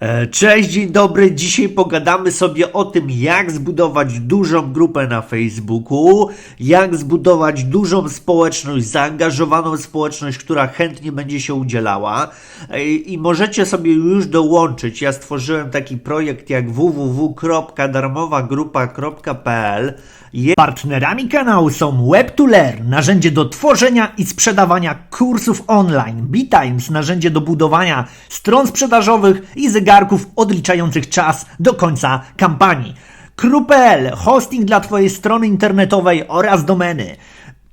E, Cześć, dzień dobry. Dzisiaj pogadamy sobie o tym, jak zbudować dużą grupę na Facebooku, jak zbudować dużą społeczność, zaangażowaną społeczność, która chętnie będzie się udzielała. E, I możecie sobie już dołączyć. Ja stworzyłem taki projekt jak www.darmowagrupa.pl. Je- Partnerami kanału są Web2Learn, narzędzie do tworzenia i sprzedawania kursów online, BeTimes, narzędzie do budowania stron sprzedażowych i zegarków odliczających czas do końca kampanii. Kru.pl, hosting dla Twojej strony internetowej oraz domeny.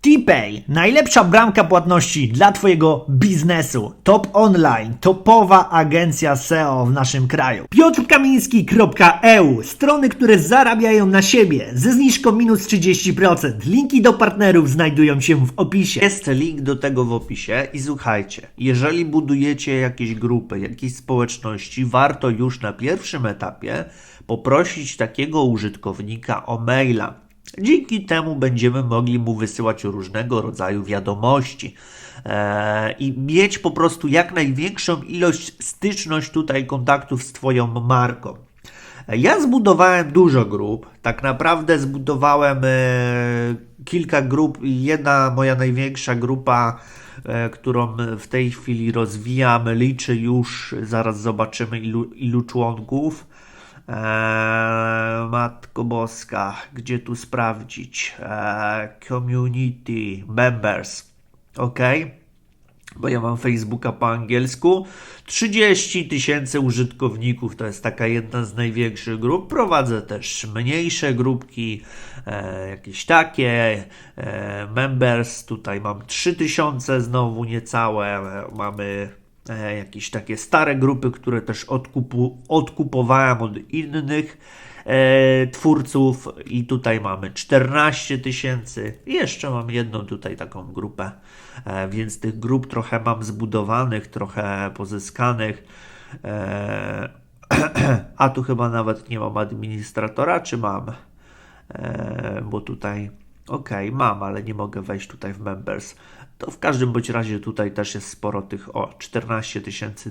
TPay, najlepsza bramka płatności dla Twojego biznesu. Top Online, topowa agencja SEO w naszym kraju. PiotrKamiński.eu, strony, które zarabiają na siebie ze zniżką minus 30%. Linki do partnerów znajdują się w opisie. Jest link do tego w opisie i słuchajcie, jeżeli budujecie jakieś grupy, jakieś społeczności, warto już na pierwszym etapie poprosić takiego użytkownika o maila. Dzięki temu będziemy mogli mu wysyłać różnego rodzaju wiadomości eee, i mieć po prostu jak największą ilość styczność tutaj kontaktów z Twoją marką. Ja zbudowałem dużo grup. Tak naprawdę zbudowałem e, kilka grup i jedna moja największa grupa, e, którą w tej chwili rozwijam, liczy już, zaraz zobaczymy ilu, ilu członków. E, Matko Boska, gdzie tu sprawdzić? E, community members. Ok bo ja mam Facebooka po angielsku. 30 tysięcy użytkowników to jest taka jedna z największych grup. Prowadzę też mniejsze grupki, e, jakieś takie. E, members, tutaj mam 3000 znowu niecałe. Mamy jakieś takie stare grupy, które też odkupu, odkupowałem od innych e, twórców i tutaj mamy 14 tysięcy. Jeszcze mam jedną tutaj taką grupę, e, więc tych grup trochę mam zbudowanych, trochę pozyskanych. E, a tu chyba nawet nie mam administratora, czy mam? E, bo tutaj, ok, mam, ale nie mogę wejść tutaj w members. To w każdym bądź razie tutaj też jest sporo tych, o 14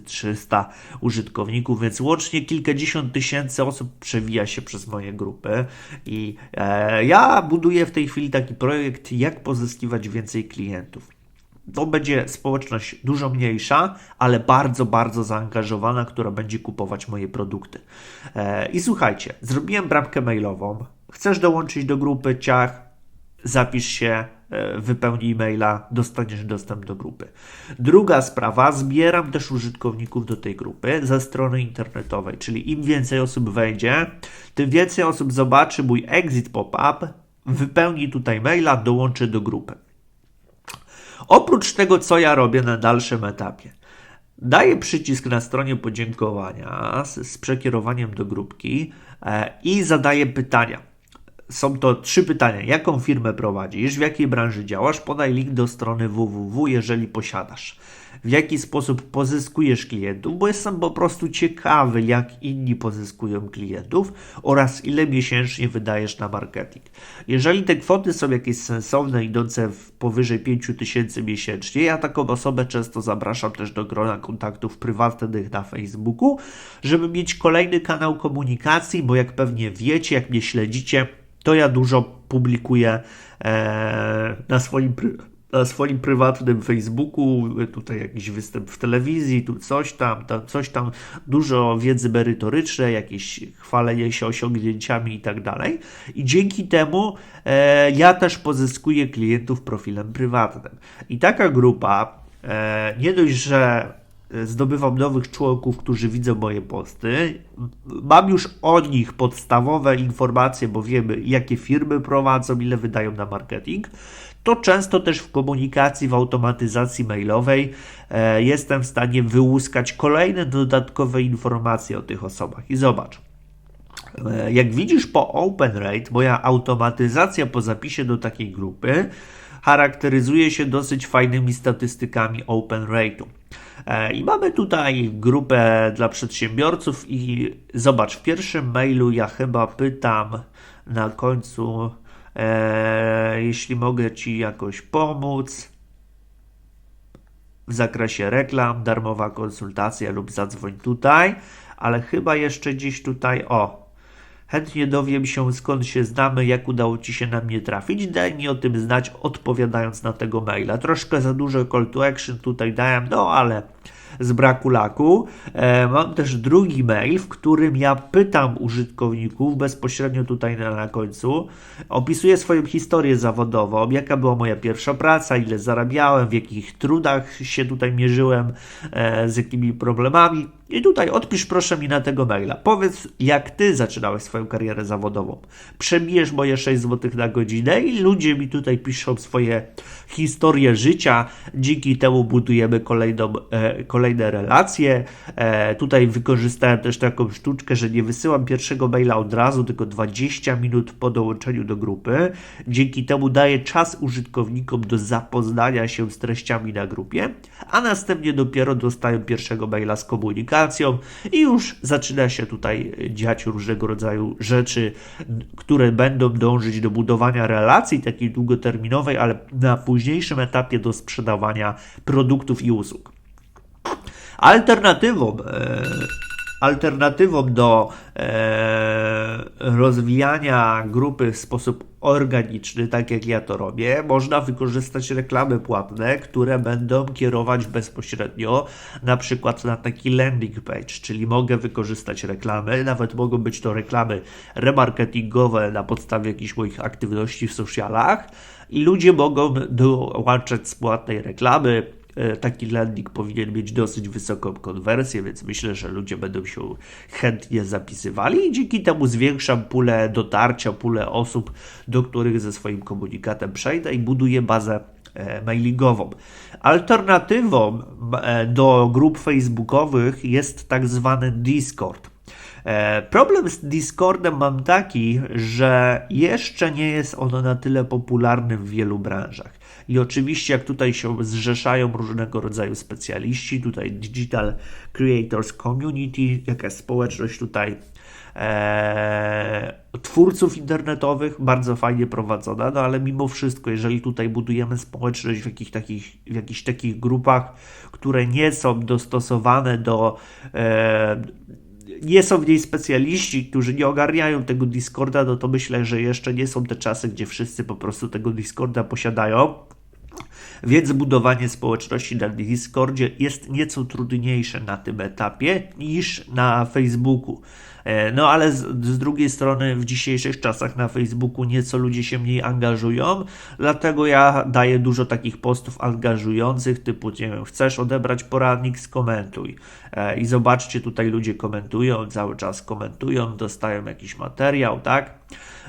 300 użytkowników, więc łącznie kilkadziesiąt tysięcy osób przewija się przez moje grupy i e, ja buduję w tej chwili taki projekt, jak pozyskiwać więcej klientów. To będzie społeczność dużo mniejsza, ale bardzo, bardzo zaangażowana, która będzie kupować moje produkty. E, I słuchajcie, zrobiłem bramkę mailową. Chcesz dołączyć do grupy Ciach? Zapisz się, e, wypełnij maila, dostaniesz dostęp do grupy. Druga sprawa, zbieram też użytkowników do tej grupy ze strony internetowej, czyli im więcej osób wejdzie, tym więcej osób zobaczy mój exit pop-up, wypełni tutaj maila, dołączy do grupy. Oprócz tego, co ja robię na dalszym etapie, daję przycisk na stronie podziękowania z, przekierowaniem do grupki e, i zadaję pytania. Są to trzy pytania. Jaką firmę prowadzisz? W jakiej branży działasz? Podaj link do strony www, jeżeli posiadasz. W jaki sposób pozyskujesz klientów? Bo jestem po prostu ciekawy, jak inni pozyskują klientów oraz ile miesięcznie wydajesz na marketing. Jeżeli te kwoty są jakieś sensowne, idące w powyżej 5000 miesięcznie, ja taką osobę często zapraszam też do grona kontaktów prywatnych na Facebooku, żeby mieć kolejny kanał komunikacji, bo jak pewnie wiecie, jak mnie śledzicie, to ja dużo publikuję e, na swoim, na swoim prywatnym Facebooku, tutaj jakiś występ w telewizji, tu coś tam, tam coś tam, dużo wiedzy merytorycznej, jakieś chwalenie się osiągnięciami i tak dalej. I dzięki temu e, ja też pozyskuję klientów profilem prywatnym. I taka grupa, e, nie dość, że zdobywam nowych członków, którzy widzą moje posty. Mam już o nich podstawowe informacje, bo wiemy, jakie firmy prowadzą, ile wydają na marketing. To często też w komunikacji, w automatyzacji mailowej e, jestem w stanie wyłuskać kolejne dodatkowe informacje o tych osobach. I zobacz. E, Jak widzisz po OpenRate, moja automatyzacja po zapisie do takiej grupy charakteryzuje się dosyć fajnymi statystykami OpenRate'u. E, I mamy tutaj grupę dla przedsiębiorców i zobacz, w pierwszym mailu ja chyba pytam na końcu, e, jeśli mogę Ci jakoś pomóc w zakresie reklam, darmowa konsultacja lub zadzwoń tutaj. ale chyba jeszcze gdzieś tutaj, o, Chętnie dowiem się, skąd się znamy, jak udało Ci się na mnie trafić. Daj mi o tym znać, odpowiadając na tego maila. Troszkę za dużo call to action tutaj dałem, no ale z braku laku. E, mam też drugi mail, w którym ja pytam użytkowników bezpośrednio tutaj na, na końcu. Opisuję swoją historię zawodową, jaka była moja pierwsza praca, ile zarabiałem, w jakich trudach się tutaj mierzyłem, e, z jakimi problemami. I tutaj odpisz proszę mi na tego maila. Powiedz, jak ty zaczynałeś swoją karierę zawodową. Przebijesz moje 6 zł na godzinę i ludzie mi tutaj piszą swoje historie życia. Dzięki temu budujemy kolejną, e, kolejne relacje. E, tutaj wykorzystałem też taką sztuczkę, że nie wysyłam pierwszego maila od razu, tylko 20 minut po dołączeniu do grupy. Dzięki temu daję czas użytkownikom do zapoznania się z treściami na grupie, a następnie dopiero dostają pierwszego maila z komunikacją i już zaczyna się tutaj dziać różnego rodzaju rzeczy, które będą dążyć do budowania relacji takiej długoterminowej, ale na późniejszym etapie do sprzedawania produktów i usług. Alternatywą, e, alternatywą do e, rozwijania grupy w sposób organiczny, tak jak ja to robię, można wykorzystać reklamy płatne, które będą kierować bezpośrednio na przykład na taki landing page, czyli mogę wykorzystać reklamy, nawet mogą być to reklamy remarketingowe na podstawie jakichś moich aktywności w socialach i ludzie mogą dołączać z płatnej reklamy, taki landing powinien mieć dosyć wysoką konwersję, więc myślę, że ludzie będą się chętnie zapisywali i dzięki temu zwiększam pulę dotarcia, pulę osób, do których ze swoim komunikatem przejdę i buduję bazę e, mailingową. Alternatywą e, do grup facebookowych jest tak zwany Discord. Problem z Discordem mam taki, że jeszcze nie jest ono na tyle popularny w wielu branżach. I oczywiście, jak tutaj się zrzeszają różnego rodzaju specjaliści, tutaj Digital Creators Community, jakaś społeczność tutaj e, twórców internetowych, bardzo fajnie prowadzona, no ale mimo wszystko, jeżeli tutaj budujemy społeczność w takich, w jakichś takich grupach, które nie są dostosowane do e, nie są w niej specjaliści, którzy nie ogarniają tego Discorda, no to myślę, że jeszcze nie są te czasy, gdzie wszyscy po prostu tego Discorda posiadają. Więc budowanie społeczności na Discordzie jest nieco trudniejsze na tym etapie niż na Facebooku. E, no ale z, z, drugiej strony w dzisiejszych czasach na Facebooku nieco ludzie się mniej angażują, dlatego ja daję dużo takich postów angażujących, typu nie wiem, chcesz odebrać poradnik, skomentuj. E, I zobaczcie, tutaj ludzie komentują, cały czas komentują, dostają jakiś materiał, tak?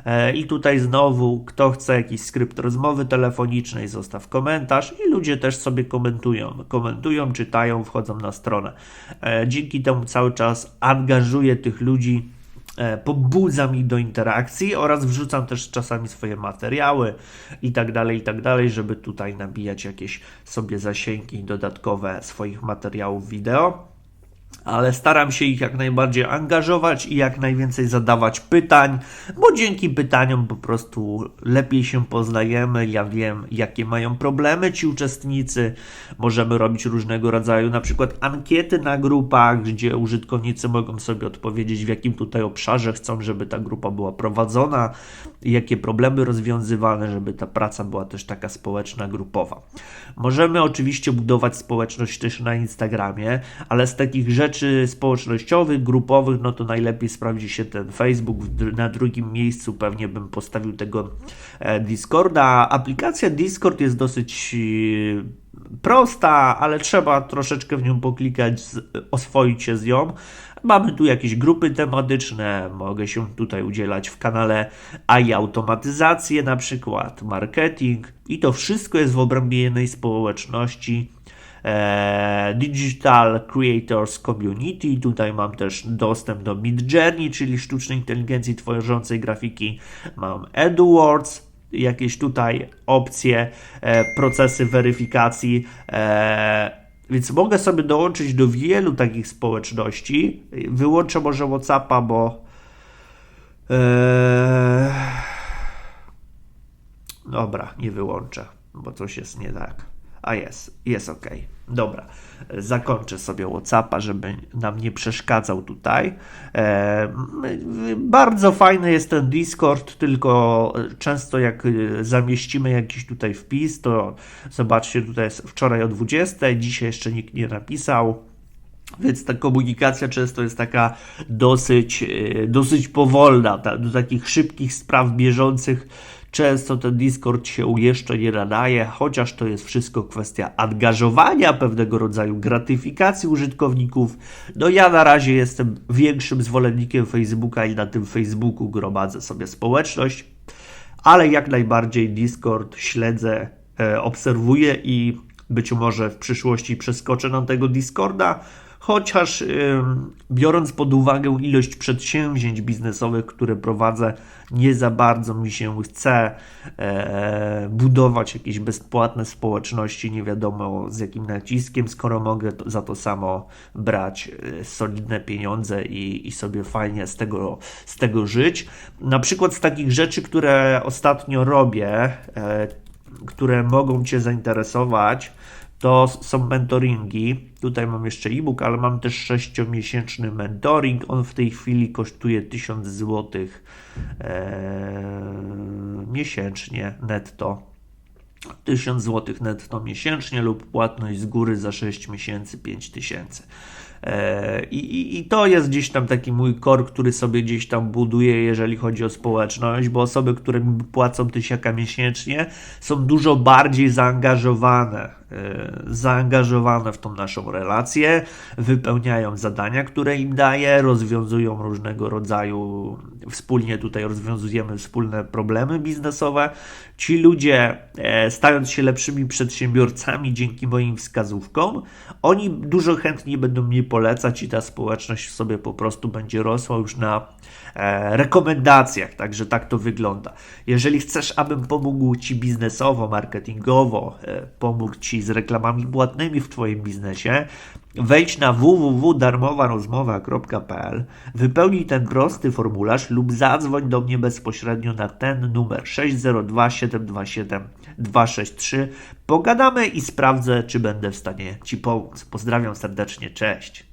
E, I tutaj znowu, kto chce jakiś skrypt rozmowy telefonicznej, zostaw komentarz i ludzie też sobie komentują. Komentują, czytają, wchodzą na stronę. Dzięki temu cały czas angażuję tych ludzi ludzi, e, pobudzam ich do interakcji oraz wrzucam też czasami swoje materiały i tak dalej, i tak dalej, żeby tutaj nabijać jakieś sobie zasięgi dodatkowe swoich materiałów wideo ale staram się ich jak najbardziej angażować i jak najwięcej zadawać pytań, bo dzięki pytaniom po prostu lepiej się poznajemy. Ja wiem, jakie mają problemy ci uczestnicy. Możemy robić różnego rodzaju, na przykład ankiety na grupach, gdzie użytkownicy mogą sobie odpowiedzieć, w jakim tutaj obszarze chcą, żeby ta grupa była prowadzona, jakie problemy rozwiązywane, żeby ta praca była też taka społeczna, grupowa. Możemy oczywiście budować społeczność też na Instagramie, ale z takich rzeczy społecznościowych, grupowych, no to najlepiej sprawdzi się ten Facebook. Na drugim miejscu pewnie bym postawił tego e, Discorda. Aplikacja Discord jest dosyć e, prosta, ale trzeba troszeczkę w nią poklikać, oswoić się z nią. Mamy tu jakieś grupy tematyczne, mogę się tutaj udzielać w kanale AI automatyzację, na przykład marketing i to wszystko jest w obrębie jednej społeczności. E, Digital Creators Community. Tutaj mam też dostęp do Midjourney, czyli sztucznej inteligencji tworzącej grafiki. Mam AdWords, jakieś tutaj opcje, e, procesy weryfikacji. E, więc mogę sobie dołączyć do wielu takich społeczności. Wyłączę może WhatsAppa, bo. Dobra, nie wyłączę, bo coś jest nie tak. A jest, jest ok. Dobra, zakończę sobie WhatsAppa, żeby nam nie przeszkadzał tutaj. E, bardzo fajny jest ten Discord, tylko często jak y, zamieścimy jakiś tutaj wpis, to zobaczcie, tutaj jest wczoraj o 20, dzisiaj jeszcze nikt nie napisał. Więc ta komunikacja często jest taka dosyć, e, dosyć powolna. Do takich szybkich spraw bieżących często ten Discord się jeszcze nie nadaje, chociaż to jest wszystko kwestia angażowania, pewnego rodzaju gratyfikacji użytkowników. No ja na razie jestem większym zwolennikiem Facebooka i na tym Facebooku gromadzę sobie społeczność, ale jak najbardziej Discord śledzę, e, obserwuję i być może w przyszłości przeskoczę na tego Discorda, chociaż biorąc pod uwagę ilość przedsięwzięć biznesowych, które prowadzę, nie za bardzo mi się chce e, budować jakieś bezpłatne społeczności, nie wiadomo z jakim naciskiem, skoro mogę za to samo brać e, solidne pieniądze i, i sobie fajnie z tego, z tego żyć. Na przykład z takich rzeczy, które ostatnio robię, e, które mogą Cię zainteresować, to są mentoringi. Tutaj mam jeszcze e-book, ale mam też 6-miesięczny mentoring. On w tej chwili kosztuje 1000 zł miesięcznie netto. 1000 zł netto miesięcznie lub płatność z góry za 6 miesięcy 5000. E, I, i, I to jest gdzieś tam taki mój core, który sobie gdzieś tam buduję, jeżeli chodzi o społeczność, bo osoby, które mi płacą tysiaka miesięcznie, są dużo bardziej zaangażowane, e, zaangażowane w tą naszą relację, wypełniają zadania, które im daję, rozwiązują różnego rodzaju, wspólnie tutaj rozwiązujemy wspólne problemy biznesowe. Ci ludzie, e, stając się lepszymi przedsiębiorcami dzięki moim wskazówkom, oni dużo chętniej będą mnie polecać i ta społeczność sobie po prostu będzie rosła już na e, rekomendacjach. Także tak to wygląda. Jeżeli chcesz, abym pomógł Ci biznesowo, marketingowo, e, pomógł Ci z reklamami płatnymi w Twoim biznesie, wejdź na www.darmowarozmowa.pl, wypełnij ten prosty formularz lub zadzwoń do mnie bezpośrednio na ten numer 602 727 263. Pogadamy i sprawdzę, czy będę w stanie Ci pomóc. Pozdrawiam serdecznie, cześć.